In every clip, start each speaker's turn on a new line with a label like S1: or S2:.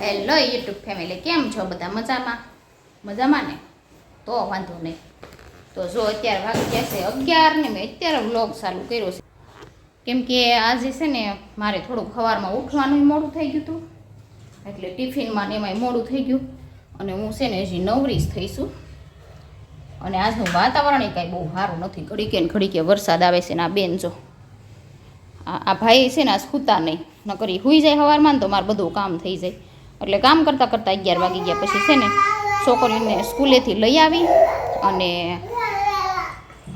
S1: Hello YouTube family કેમ છો બધા મજામાં? મજામાં ને? તો વાંધો નહીં. તો જો અત્યારે વાગી ગયા છે અગિયાર ને મેં અત્યારે વ્લોગ ચાલુ કર્યો છે. કેમ કે આજે છે ને મારે થોડુંક સવારમાં ઉઠવાનું મોડું થઈ ગયું હતું. એટલે ટિફિનમાં ને એમાંય મોડું થઈ ગયું. અને હું છે ને હજી નવરી જ થઈશું. અને આજનું વાતાવરણ એ કાંઈ બહુ સારું નથી. ઘડીકે ને ઘડીકે વરસાદ આવે છે ને આ બેન જો. આ ભાઈ છે ને આ સૂતા નહીં. નકરી હુઈ જાય સવારમાં ને તો મારે બધું કામ થઈ જાય. એટલે કામ કરતાં કરતાં અગિયાર વાગી ગયા. પછી છે ને છોકરીને સ્કૂલેથી લઈ આવી અને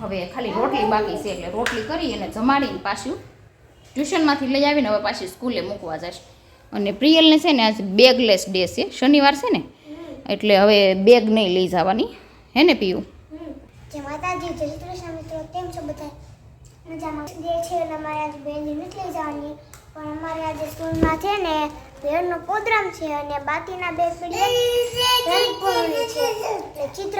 S1: હવે ખાલી રોટલી બાકી છે એટલે રોટલી કરી અને જમાડીને પાછું ટ્યુશનમાંથી લઈ આવીને હવે પાછી સ્કૂલે મૂકવા જશે. અને પ્રિયલને છે ને આજ બેગલેસ ડે છે. શનિવાર છે ને એટલે હવે બેગ નહીં લઈ જવાની. હે ને પીયું?
S2: જય માતાજી જય શ્રી કૃષ્ણ મિત્રો છો બધા મજામાં. જે છે અને મારે આજે બેનની નથી લઈ જવાની. પણ અમારે આજે સ્કૂલમાં છે ને ભેળનો પ્રોગ્રામ છે અને બાકીના બે પીરિયડ છે. ચિત્ર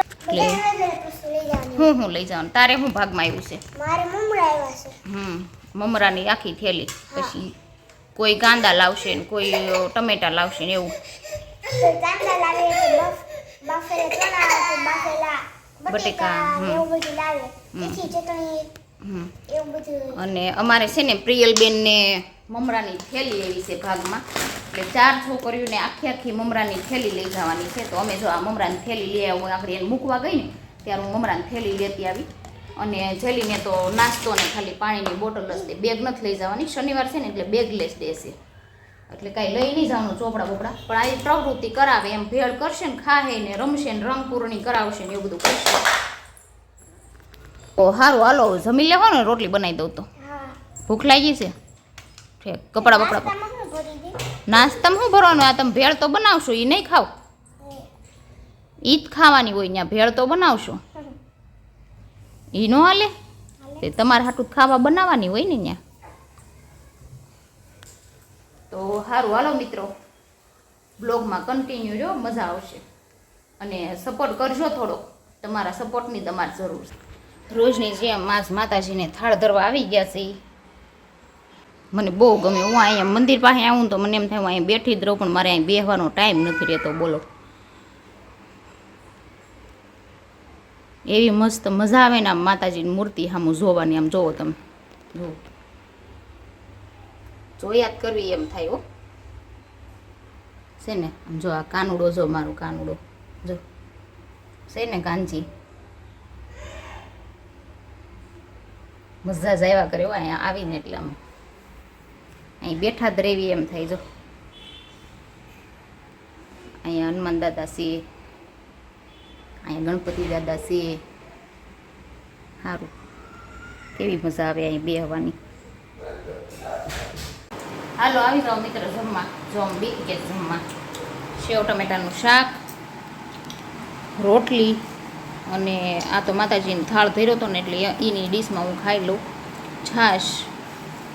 S1: હું હું લઈ જવાનું. તારે હું ભાગમાં આવ્યું છે?
S2: મારે મમરા આવ્યા છે.
S1: હમ મમરાની આખી થેલી. પછી કોઈ કાંદા લાવશે ને કોઈ ટમેટા લાવશે ને એવું.
S2: કાંદા લાવે બાફેલા
S1: બટેકા.
S2: એવું બધું લાવે. ચટણી
S1: અને અમારે છે ને પ્રિયલબેનને મમરાની થેલી એવી છે ભાગમાં. એટલે ચાર છોકરીઓને આખી આખી મમરાની થેલી લઈ જવાની છે. તો અમે જો આ મમરાની થેલી લઈ આવું, આપણે એને મૂકવા ગઈ ને, ત્યારે હું મમરાની થેલી લેતી આવી. અને જેલીને તો નાસ્તો ને ખાલી પાણીની બોટલ જ દે બેગ નથી લઈ જવાની. શનિવાર છે ને એટલે બેગલેસ ડે છે એટલે કાંઈ લઈ નહીં જવાનું ચોપડા બોપડા. પણ આવી પ્રવૃત્તિ કરાવે, એમ ભેળ કરશે ને, ખાહે ને, રમશે ને રંગપૂરણી કરાવશે ને એવું બધું કરશે. તો સારું હાલો જમી લેવો ને રોટલી બનાવી દઉં તો. ભૂખ લાગી છે? ઠીક કપડા બપડા
S2: નાસ્તામાં શું
S1: નાસ્તામાં શું ભરવાનું? આ તમે ભેળ તો બનાવશો એ નહીં ખાવ. એ જ ખાવાની હોય ત્યાં ભેળ તો બનાવશો. એ ન હાલે? તે તમારે હાટું ખાવા બનાવવાની હોય ને ત્યાં તો સારું હાલો મિત્રો. બ્લોગમાં કન્ટિન્યુ જો મજા આવશે. અને સપોર્ટ કરજો થોડો તમારા સપોર્ટની તમારે જરૂર છે. રોજની જેમ માસ માતાજીને થાળ ધરવા આવી ગયા છે. મને બહુ ગમે. હું અહીંયા મંદિર પાસે આવું તો મને એમ થાય હું અહીંયા બેઠી જ રહું, પણ મારે અહીં બેહવાનો ટાઈમ નથી રહેતો. બોલો. એવી મસ્ત મજા આવે ને આમ માતાજીની મૂર્તિ સામું જોવાની, આમ જોવો તમે. જુઓ જોયા જ કરવી એમ થાય હો. છે ને? જો આ કાનુડો, જો મારું કાનુડો. જો. છે ને કાનજી મજા જ આવ્યા કર્યો અહીંયા આવીને એટલે આમ. અહીં બેઠા જ રહેવી એમ થાય, જો. અહીંયા હનુમાન દાદા છીએ અહીંયા ગણપતિ દાદા છીએ સારું કેવી મજા આવે અહીં બેહવાની હાલો, આવી જાઓ મિત્ર જમવા. જો આમ બી કે જમવા. સેવ ટમેટાનું શાક, રોટલી. અને આ તો માતાજીને થાળ ધર્યો હતો ને એટલે એની ડીશમાં હું ખાઈ લઉં. છાશ.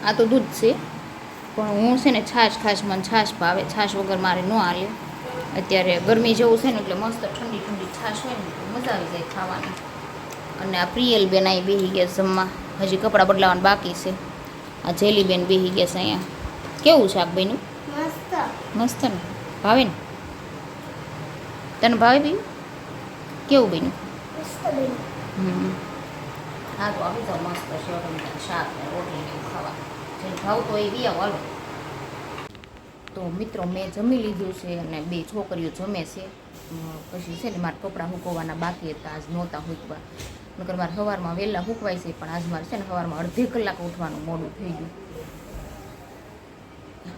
S1: આ તો દૂધ છે. પણ હું છે ને છાશ ખાસ મને છાશ ભાવે. છાશ વગર મારે ન હાલે. અત્યારે ગરમી જેવું છે ને એટલે મસ્ત ઠંડી ઠંડી છાશ હોય ને મજા આવી જાય ખાવાની. અને આ પ્રિયલ બેન અહીં બેસી ગયા જમવા. હજી કપડાં બદલાવાનું બાકી છે. આ જેલીબેન બેસી ગયા છે અહીંયા. કેવું છે બન્યું?
S2: મસ્ત.
S1: મસ્ત ને. ભાવે ને? તને ભાવે બી કેવું બન્યું?
S2: મસ્ત
S1: હા તો આવી જાઓ મસ્ત સેવ શાક ને રોટલી ખાવા જે ભાવ તો એ બી આવો તો મિત્રો મેં જમી લીધું છે અને બે છોકરીઓ જમે છે પછી છે ને મારા કપડાં સૂકવવાના બાકી હતા આજ નહોતા સૂકવા નકર મારે સવારમાં વહેલા સૂકવાય છે પણ આજ મારે છે ને સવારમાં અડધી કલાક ઉઠવાનું મોડું થઈ ગયું.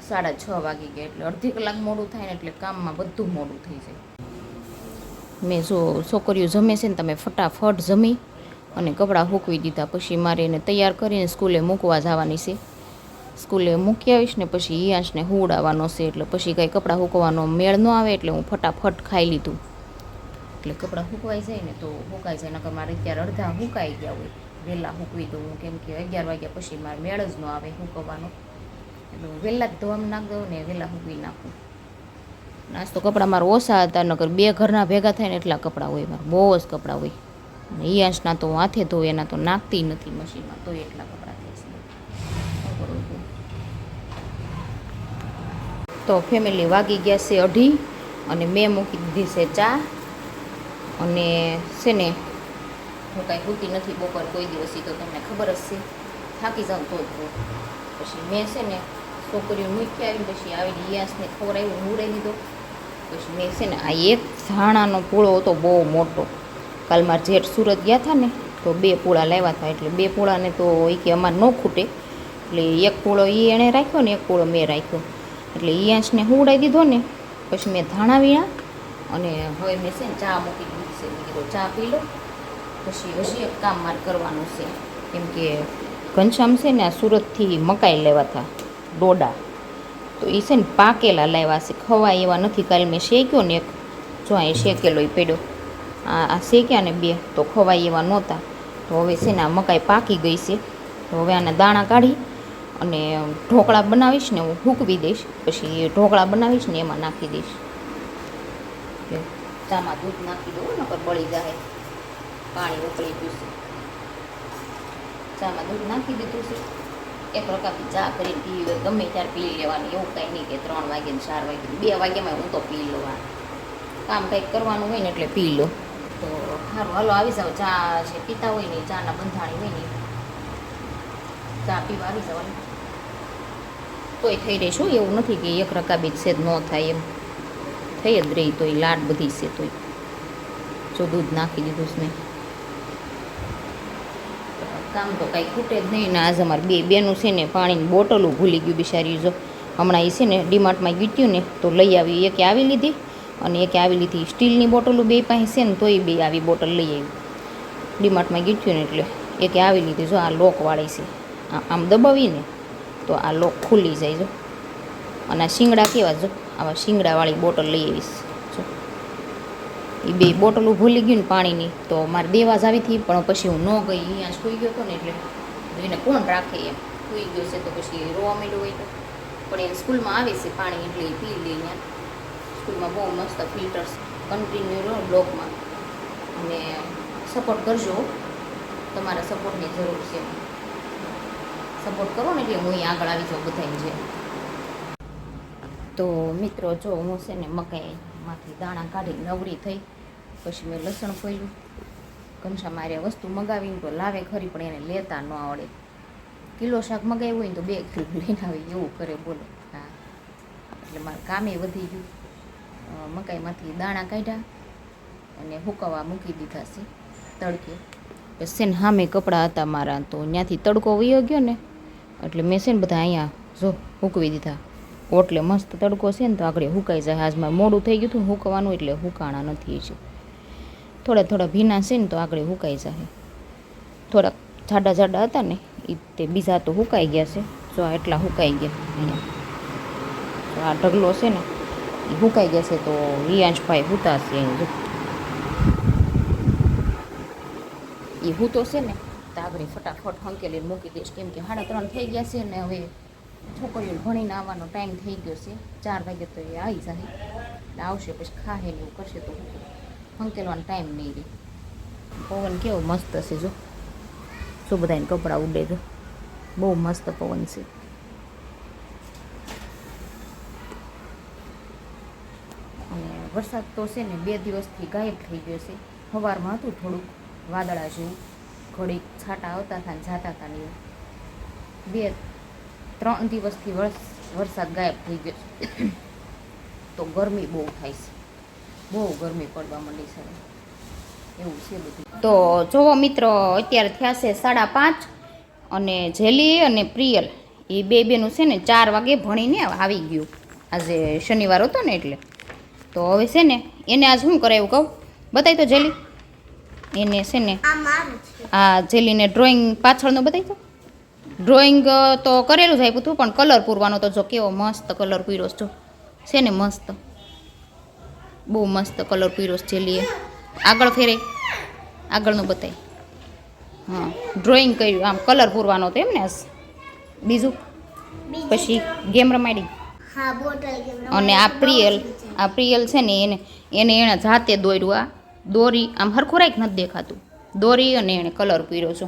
S1: સાડા છ વાગી ગયા એટલે અડધી કલાક મોડું થાય ને એટલે કામમાં બધું મોડું થઈ જાય. મેં જો છોકરીઓ જમે છે ને તમે ફટાફટ જમી અને કપડાં હૂકવી દીધા. પછી મારે એને તૈયાર કરીને સ્કૂલે મૂકવા જવાની છે. સ્કૂલે મૂકી આવીશ ને પછી ઈયાંશને હુવડાવવાનો છે. એટલે પછી કાંઈ કપડાં હૂકવાનો મેળ ન આવે એટલે હું ફટાફટ ખાઈ લીધું. એટલે કપડાં હૂકવાઈ જાય ને તો હુકાઈ જાય, નકર મારે અત્યારે અડધા હુકાઈ ગયા હોય. વહેલા હૂકવી દઉં કેમ કે અગિયાર વાગ્યા પછી મારે મેળ જ ન આવે સૂકવવાનો એટલે વહેલા જ ધોવામાં નાખ દઉં ને વહેલા હૂકવી નાખું. નાસ્તો કપડાં મારા ઓછા હતા, નકર બે ઘરના ભેગા થાય ને એટલા કપડાં હોય, મારા બહુ જ કપડાં હોય. અને એ અંશના તો હું હાથે ધોઉં, એના તો નાખતી નથી મશીનમાં તો એટલા કપડાં થાય છે? તો ફેમિલી વાગી ગયા છે અઢી, અને મેં મૂકી દીધી છે ચા. અને છે ને, હું કાંઈ ભૂતી નથી, બપોર કોઈ દિવસ તો તમને ખબર જ છે. થાકી જાઉં તો પછી મેં છે ને, છોકરીઓ મૂકી આવી પછી આવીને યાસને ખવડાવ્યું રહી દીધો. પછી મેં છે ને, આ એક ધાણાનો પૂળો હતો બહુ મોટો. કાલ મારા જેઠ સુરત ગયા હતા ને, તો બે પૂળા લાવ્યા હતા એટલે બે પૂળાને તો એ કે અમારે ન ખૂટે. એટલે એક પૂળો એ એણે રાખ્યો ને, એક પૂળો મેં રાખ્યો. એટલે અહીંયા હું ઉડાવી દીધો ને, પછી મેં ધાણા વીણા અને હવે મેં છે ને ચા મૂકી દીધી છે. મેં ચા પી લો, પછી હજી એક કામ મારે કરવાનું છે. કેમ કે ઘનશ્યામ છે ને, આ સુરતથી મકાઈ લેવા હતા ડોડા. તો એ છે ને પાકેલા લાવ્યા છે. ખવાય એવા નથી. કાલે મેં શેક્યો ને એક. જો અહીં શેકેલો એ પડ્યો. આ આ શેક્યા ને બે. તો ખવાય એવા નહોતા. તો હવે છે ને આ મકાઈ પાકી ગઈ છે. તો હવે આના દાણા કાઢી અને ઢોકળા બનાવીશ ને હું હૂકવી દઈશ. પછી એ ઢોકળા બનાવીશ ને એમાં નાખી દઈશ. ચામાં દૂધ નાખી દઉં નકર બળી જાય પાણી ઉકળી ગયું છે. ચામાં દૂધ નાખી દીધું છે. એક રકાબી ચા કરીને પીવી ગમે ત્યારે પી લેવાની, એવું કાંઈ નહીં કે ત્રણ વાગે ને ચાર વાગે બે વાગ્યામાં હું તો પી લઉં કામ કંઈક કરવાનું હોય ને એટલે પી લો. તો સારું હાલો, આવી જાઓ. ચા છે પીતા હોય ને ચાના બંધાણી હોય ને ચા પીવા આવી જવાનું તોય થઈ રહીશું એવું નથી કે એક રકાબી છે જ ન થાય એમ. થઈ જ રહી તોય, લાડ બધી છે તોય. જો દૂધ નાખી દીધું છે મેં. કામ તો કાંઈ ખૂટે જ નહીં. ને આજ અમારે બે બેનું છે ને પાણીની બોટલો ભૂલી ગયું બિચારી જો. હમણાં એ છે ને ડીમાર્ટમાં ગીત્યું ને, તો લઈ આવી. એકે આવી લીધી અને એકે આવી લીધી. સ્ટીલની બોટલો બે પાસે છે ને, તોય બે આવી બોટલ લઈ આવી. ડીમાર્ટમાં ગીત્યું ને એટલે એકે આવી લીધી. જો આ લોકવાળી છે. આમ દબાવીને તો આ લોક ખુલી જાય જો. અને આ શિંગડા કેવા જો, આવા શિંગડાવાળી બોટલ લઈ આવીશ. એ બે બોટલો ભૂલી ગયું ને પાણીની, તો મારે દેવા જ આવી હતી, પણ પછી હું ન ગઈ અહીંયા સુઈ ગયો હતો ને એટલે એને કોણ રાખે એમ. સુઈ ગયો છે તો પછી રોવા મળ્યો હોય તો. પણ એ સ્કૂલમાં આવે છે પાણી એટલે એ પી લે અહીંયા સ્કૂલમાં બહુ મસ્ત ફિલ્ટર્સ કન્ટિન્યુ રહો બ્લોકમાં. અને સપોર્ટ કરજો તમારા સપોર્ટની જરૂર છે. સપોર્ટ કરો ને એટલે હું અહીં આગળ આવી જાઉં બધાને છે તો મિત્રો, જો હું છે ને મકાઈમાંથી દાણા કાઢી નવરી થઈ. પછી મેં લસણ ફોલ્યું ઘનશા મારે વસ્તુ મગાવીને તો લાવે ખરી, પણ એને લેતા ન આવડે. કિલો શાક મગાવ્યું હોય તો બે કિલો લઈને આવે, એવું કરે બોલો. હા. એટલે મારે કામે વધી ગયું. મકાઈમાંથી દાણા કાઢ્યા અને હુકવવા મૂકી દીધા છે તડકે. છે સામે કપડાં હતા મારા, તો ત્યાંથી તડકો વયો ગયો ને, એટલે મેં છે ને બધા અહીંયા જો હૂકવી દીધા. ઓટલે મસ્ત તડકો છે ને તો આગળ હુકાઈ જાય. આજમાં મોડું થઈ ગયું હતું હુકવાનું એટલે હુકાણા નથી છે થોડા થોડા ભીના છે ને તો આગળ હુકાઈ જાય. થોડાક જાડા જાડા હતા ને એ તે બીજા તો હુકાઈ ગયા છે. જો આ એટલા હુકાઈ ગયા તો આ ઢગલો છે ને એ હુકાઈ ગયા છે તો રિયાંશભાઈ હુતાશે એ હૂતો છે ને તો આગળ ફટાફટ હંકેલીને મૂકી દઈશ. કેમ કે સાડા ત્રણ થઈ ગયા છે ને હવે છોકરીઓને ભણીને આવવાનો ટાઈમ થઈ ગયો છે. ચાર વાગે તો એ આવી જાય. એટલે આવશે પછી ખાહે ને એવું કરશે તો ફંકેલવાનો ટાઈમ નહીં રહે. પવન કેવો મસ્ત છે જો. શું બધાને કપડાં ઉડે જો બહુ મસ્ત પવન છે. અને વરસાદ તો છે ને બે દિવસથી ગાયબ થઈ ગયો છે. સવારમાં હતું થોડુંક, વાદળા જેવું. ઘડીક છાંટા આવતા હતા ને જાતા હતા ને બે ત્રણ દિવસથી વરસ વરસાદ ગાયબ થઈ ગયો છે. તો ગરમી બહુ થાય છે. બહુ ગરમી પડવા માંડી છે એવું છે બધું. તો જોવો મિત્રો અત્યારે થયા છે સાડા પાંચ અને જેલી અને પ્રિયલ એ બે બેનું છે ને ચાર વાગે ભણીને આવી ગયું. આજે શનિવાર હતો ને એટલે. તો હવે છે ને એને આજ શું કરાયું કહું? બતાવી તો જેલી. એને છે ને
S2: આ
S1: આ જેલીને ડ્રોઈંગ પાછળનું બતાવી તો. ડ્રોઈંગ તો કરેલું જ આપ્યું હતું પણ કલર પૂરવાનો તો જો કેવો મસ્ત કલર પૂર્યો છે જો. છે ને મસ્ત. બહુ મસ્ત કલર પૂર્યો છે જેલીએ આગળ ફેરે. આગળનું બતાય. હા ડ્રોઈંગ કર્યું આમ કલર પૂરવાનો હતો એમ ને બીજું? પછી ગેમ રમાડી. અને આ પ્રિયલ આ પ્રિયલ છે ને એને એને એણે જાતે દોર્યું આ. દોરી આમ હરખું રાખ નથી દેખાતું. દોરી અને એણે કલર પૂર્યો છો.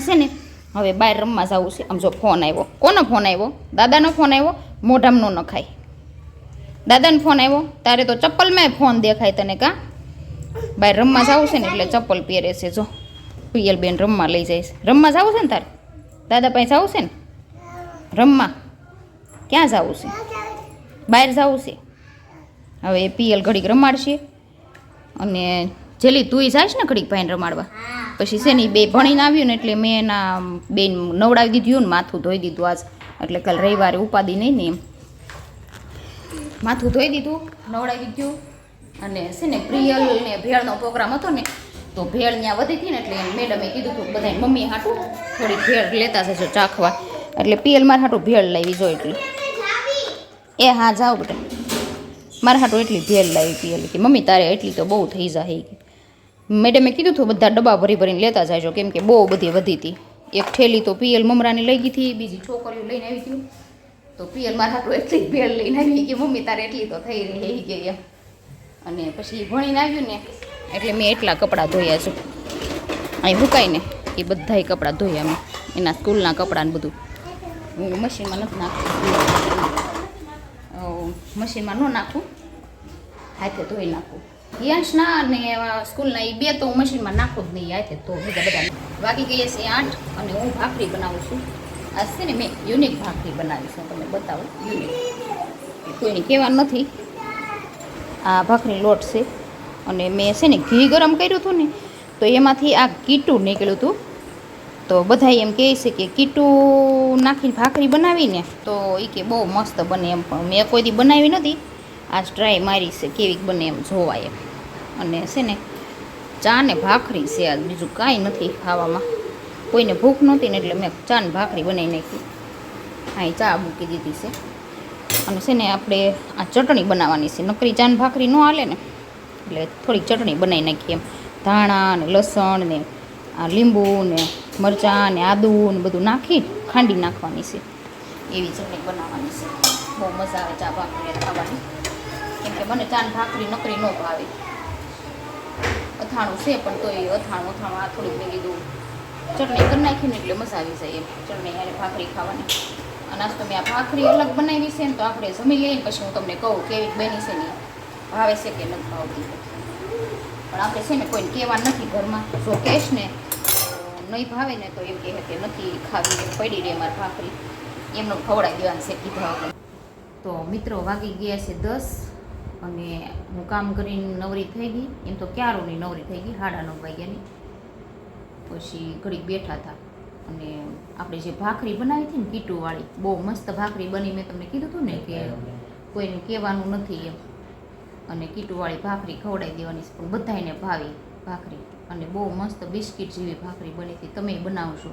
S1: છે ને હવે બહાર રમવા જવું છે. આમ જો ફોન આવ્યો. કોનો ફોન આવ્યો? દાદાનો ફોન આવ્યો? મોઢામનો નખાય દાદાનો ફોન આવ્યો? તારે તો ચપ્પલમાં ફોન દેખાય તને કા? બહાર રમવા જવું છે ને એટલે ચપ્પલ પહેરે છે. જો બેન રમવા લઈ જાય છે. રમવા જવું છે ને તારે? દાદા પાસે જવું છે ને? રમવા? ક્યાં જવું છે? બહાર જવું છે? હવે પીએલ ઘડીક રમાડશે. અને જેલી તુંય જાય ને ઘડીક ભાઈને રમાડવા? પછી છે ને બે ભણીને આવ્યું ને એટલે મેં એના બેન નવડાવી દીધું ને માથું ધોઈ દીધું આજ. એટલે કાલ રવિવારે ઉપાદી નહીં ને એમ. માથું ધોઈ દીધું, નવડાવી દીધું. અને છે ને પ્રિયલ ને ભેળનો પ્રોગ્રામ હતો ને, તો ભેળ ત્યાં વધી હતી ને એટલે મેડમે કીધું હતું બધા મમ્મી હાટું થોડી ભેળ લેતા જશો ચાખવા. એટલે પિયલ મારે હાટું ભેળ લાવી જો એટલે. એ હા, જાઓ બેટા. મારા હાટું એટલી ભેળ લાવી પિયલ કે મમ્મી તારે એટલી તો બહુ થઈ જાય મેડમે કીધું હતું બધા ડબ્બા ભરી ભરીને લેતા જાયજો કેમ કે બહુ બધી વધી હતી. એક થેલી તો પીએલ મમરાની લઈ ગઈ હતી બીજી છોકરીઓ લઈને આવી હતી. તો પિયલ મારા એટલી ભેળ લઈને આવી કે મમ્મી તારે એટલી તો થઈ રહી કે એમ અને પછી ભણીને આવ્યું ને એટલે મેં એટલા કપડાં ધોયા છે. અહીં મુકાઈને એ બધાય કપડાં ધોયા મેં એના સ્કૂલના કપડાં ને બધું. હું મશીનમાં નથી નાખતી. અ, મશીનમાં ન નાખું હાથે ધોઈ નાખું. યશના અને સ્કૂલના એ બે તો હું મશીનમાં નાખું જ નહીં આથી તો બીજા બધા વાગી કહીએ છે આઠ અને હું ભાખરી બનાવું છું. આ છે ને મેં યુનિક ભાખરી બનાવી છે તમને બતાવું. યુનિક. કોઈને કહેવાનું નથી. આ ભાખરી લોટ છે. અને મેં છે ને ઘી ગરમ કર્યું હતું ને, તો એમાંથી આ કીટું નીકળ્યું હતું. તો બધા એમ કહે છે કે કીટું નાખીને ભાખરી બનાવીને, તો એ કે બહુ મસ્ત બને એમ પણ મેં કોઈ દી બનાવી નથી. આ ટ્રાય મારી છે કેવી બને એમ જોવાય. એમ અને છે ને, ચા ને ભાખરી છે આ બીજું કાંઈ નથી ખાવામાં. કોઈને ભૂખ નહોતી ને એટલે મેં ચા ને ભાખરી બનાવી નાખી. અહીં ચા મૂકી દીધી છે. અને છે ને, આપણે આ ચટણી બનાવવાની છે. નકરી ચાન ભાખરી ન હાલે ને, એટલે થોડીક ચટણી બનાવી નાખીએ એમ. ધાણા ને લસણ ને આ લીંબુ ને મરચાં ને આદું ને બધું નાખી ખાંડી નાખવાની છે. એવી ચટણી બનાવવાની છે. બહુ મજા આવે ચા ભાખરી ખાવાની. કેમ કે મને ચાન ભાખરી નકરી ન ભાવે. અથાણું છે પણ તો એ અથાણું અથાણું આ થોડીક મેં કીધું. ચટણી કરી નાખીને એટલે મજા આવી જાય એમ. ચટણી યારે ભાખરી ખાવાની. અને આજ તો મેં આ ભાખરી અલગ બનાવી છે ને તો આપણે જમી લઈએ પછી હું તમને કહું કેવી બની છે ને ભાવે છે કે નથી ભાવતી પણ આપણે છે ને કોઈને કહેવા નથી ઘરમાં. જો કહેશ ને નહીં ભાવે ને તો એમ કહે કે નથી ખાવી પડી રહે મારી ભાખરી. એમનો ખવડાવી દેવાનું છે કીધા તો મિત્રો વાગી ગયા છે દસ. અને હું કામ કરીને નવરી થઈ ગઈ. એમ તો ક્યારોની નવરી થઈ ગઈ સાડા નવ વાગ્યાની. પછી ઘડીક બેઠા હતા. અને આપણે જે ભાખરી બનાવી હતી ને કીટુવાળી બહુ મસ્ત ભાખરી બની મેં તમને કીધું હતું ને કે કોઈનું કહેવાનું નથી એમ. અને કીટુવાળી ભાખરી ખવડાવી દેવાની છે પણ બધાને ભાવી ભાખરી. અને બહુ મસ્ત બિસ્કિટ જેવી ભાખરી બની હતી. તમે બનાવશો.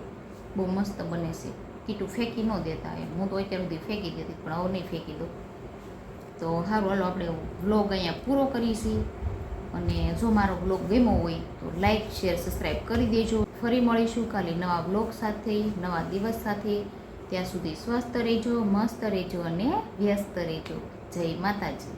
S1: બહુ મસ્ત બને છે. કીટું ફેંકી ન દેતા એમ. હું તો અત્યાર સુધી ફેંકી દેતી પણ હવે નહીં ફેંકી દઉં. તો સારું હાલો, આપણે વ્લોગ અહીંયા પૂરો કરીશી. અને જો મારો બ્લોગ ગમ્યો હોય, તો લાઈક શેર સબસ્ક્રાઈબ કરી દેજો. ફરી મળીશું કાલે નવા બ્લોગ સાથે, નવા દિવસ સાથે. ત્યાં સુધી સ્વસ્થ રહેજો, મસ્ત રહેજો અને વ્યસ્ત રહેજો. જય માતાજી.